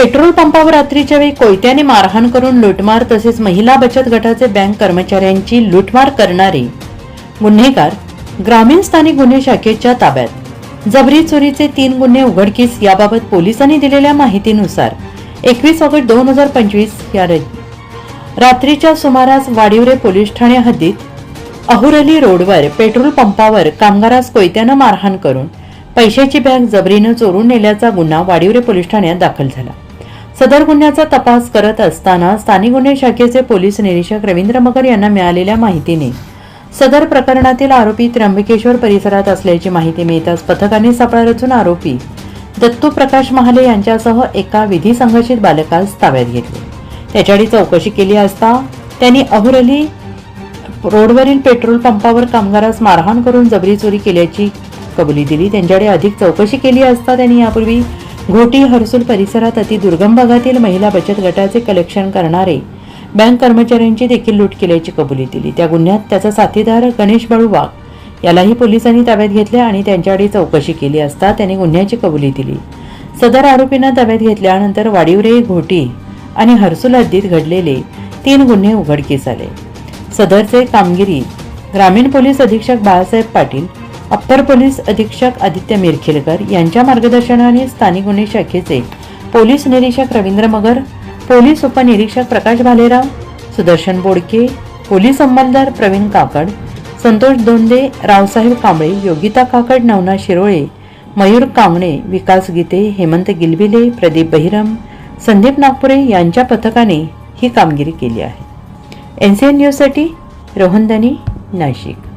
Petrol पंपावर रात्रीच्या वेळी कोयत्याने मारहाण करून लुटमार तसेच महिला बचत गटाचे बँक कर्मचाऱ्यांची लुटमार करणारे गुन्हेगार ग्रामीण स्थानिक गुन्हे शाखेच्या ताब्यात. जबरी चोरीचे तीन गुन्हे उघडकीस याबाबत पोलिसांनी दिलेल्या माहितीनुसार एकवीस ऑगस्ट दोन हजार पंचवीस या रात्रीच्या सुमारास वाडिवरे पोलीस ठाणे हद्दीत अहुरली रोडवर पेट्रोल पंपावर कामगारास कोयत्यानं मारहाण करून पैशाची बँक जबरीनं चोरून नेल्याचा गुन्हा वाडिवरे पोलीस ठाण्यात दाखल झाला. सदर गुन्ह्याचा तपास करत असताना स्थानिक गुन्हे शाखेचे पोलीस निरीक्षक रवींद्र मगर यांना मिळालेल्या माहितीने. सदर प्रकरणातील आरोपी त्र्यंबकेश्वर परिसरात असल्याची माहिती मिळताच पथकाने सापळा रचून आरोपी दत्तू प्रकाश महाले यांच्यासह एका विधी संघर्षित बालकास ताब्यात घेतले. त्याच्याकडे चौकशी केली असता त्यांनी अहुरली रोडवरील पेट्रोल पंपावर कामगारास मारहाण करून जबरी चोरी केल्याची कबुली दिली. त्यांच्याकडे अधिक चौकशी केली असता त्यांनी यापूर्वी घोटी हर्सुल परिसरात अति दुर्गम भागातील महिला बचत गटाचे कलेक्शन करणारे बँक कर्मचाऱ्यांची देखील लूट केल्याची कबुली दिली. त्या गुन्ह्यात त्याचा साथीदार गणेश बाळू वाघ यालाही पोलिसांनी ताब्यात घेतले आणि त्यांच्याकडे चौकशी केली असता त्यांनी गुन्ह्याची कबुली दिली. सदर आरोपींना ताब्यात घेतल्यानंतर वाडिवरे घोटी आणि हर्सुल हद्दीत घडलेले तीन गुन्हे उघडकीस आले. सदरचे कामगिरी ग्रामीण पोलीस अधीक्षक बाळासाहेब पाटील अप्पर पोलीस अधीक्षक आदित्य मिरखिलकर यांच्या मार्गदर्शनाने स्थानिक गुन्हे शाखेचे पोलीस निरीक्षक रवींद्र मगर पोलीस उपनिरीक्षक प्रकाश भालेराव सुदर्शन बोडके पोलीस अंमलदार प्रवीण काकड संतोष दोंदे रावसाहेब कांबळे योगिता काकड नवना शिरोळे मयूर कांगणे विकास गीते हेमंत गिलबिले प्रदीप बहिरम संदीप नागपुरे यांच्या पथकाने ही कामगिरी केली आहे. एन सी एन न्यूजसाठी रोहनदानी नाशिक.